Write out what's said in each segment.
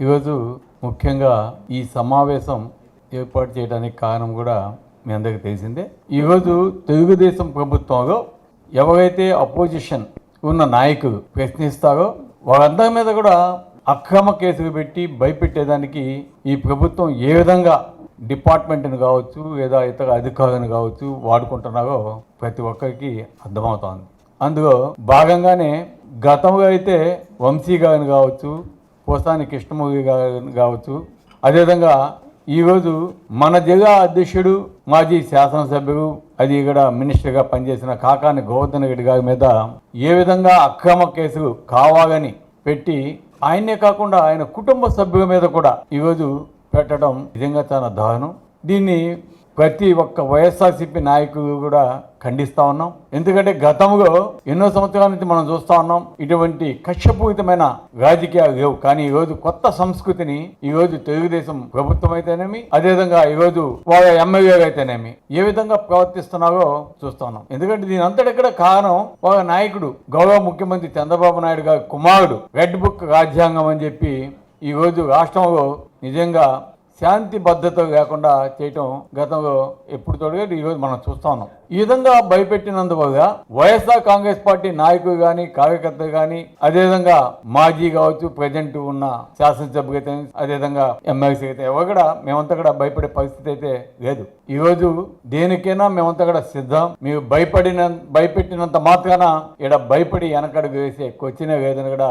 ఈరోజు ముఖ్యంగా ఈ సమావేశం ఏర్పాటు చేయడానికి కారణం కూడా మీ అందరికీ తెలిసిందే. ఈరోజు తెలుగుదేశం ప్రభుత్వంలో ఎవరైతే అపోజిషన్ ఉన్న నాయకులు ప్రశ్నిస్తారో వారందరి మీద కూడా అక్రమ కేసులు పెట్టి భయపెట్టేదానికి ఈ ప్రభుత్వం ఏ విధంగా డిపార్ట్మెంట్ని కావచ్చు లేదా ఇతర అధికారులను కావచ్చు వాడుకుంటున్నారో ప్రతి ఒక్కరికి అర్థమవుతోంది. అందులో భాగంగానే గతంలో అయితే వంశీ గారిని కావచ్చు పోసాని కృష్ణమూర్తి కావచ్చు. అదేవిధంగా ఈరోజు మన జిల్లా అధ్యక్షుడు మాజీ శాసనసభ్యుడు అది ఇక్కడ మినిస్టర్గా పనిచేసిన కాకాని గోవర్ధన్ రెడ్డి గారి మీద ఏ విధంగా అక్రమ కేసులు కావాలని పెట్టి ఆయనే కాకుండా ఆయన కుటుంబ సభ్యుల మీద కూడా ఈరోజు పెట్టడం నిజంగా చాలా దారుణం. దీన్ని ప్రతి ఒక్క వైఎస్ఆర్సీపీ నాయకులు కూడా ఖండిస్తా ఉన్నాం. ఎందుకంటే గతంలో ఎన్నో సంవత్సరాల నుంచి మనం చూస్తా ఉన్నాం ఇటువంటి కక్షపూరితమైన రాజకీయాలు లేవు. కానీ ఈ రోజు కొత్త సంస్కృతిని ఈ రోజు తెలుగుదేశం ప్రభుత్వం అయితేనేమి అదేవిధంగా ఈ రోజు వాళ్ళ ఎమ్మెల్యేలు అయితేనేమి ఏ విధంగా ప్రవర్తిస్తున్నారో చూస్తున్నాం ఎందుకంటే దీని అంతటిక్కడ కారణం వాళ్ళ నాయకుడు గౌరవ ముఖ్యమంత్రి చంద్రబాబు నాయుడు గారి కుమారుడు రెడ్ బుక్ రాజ్యాంగం అని చెప్పి ఈ రోజు రాష్ట్రంలో నిజంగా శాంతి భద్రత లేకుండా చేయటం గతంలో ఎప్పుడు తోడుగా ఈరోజు మనం చూస్తా ఉన్నాం. ఈ విధంగా భయపెట్టినందువల్ల వైఎస్ఆర్ కాంగ్రెస్ పార్టీ నాయకులు కానీ కార్యకర్తలు కానీ అదేవిధంగా మాజీ కావచ్చు ప్రజెంట్ ఉన్న శాసనసభ్యులు అయితే అదేవిధంగా ఎమ్మెల్సీ అయితే ఎవరు కూడా మేమంతా కూడా భయపడే పరిస్థితి అయితే లేదు. ఈరోజు దేనికైనా మేమంతా కూడా సిద్ధం. మీరు భయపడిన భయపెట్టినంత మాత్రాన ఇక్కడ భయపడి వెనకడుగు వేసే క్వశ్చనే లేదని కూడా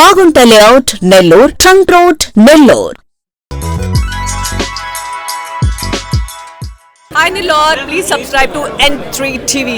Magunta layout Nellore trunk road Nellore Hi Nilor, please subscribe to N3 TV.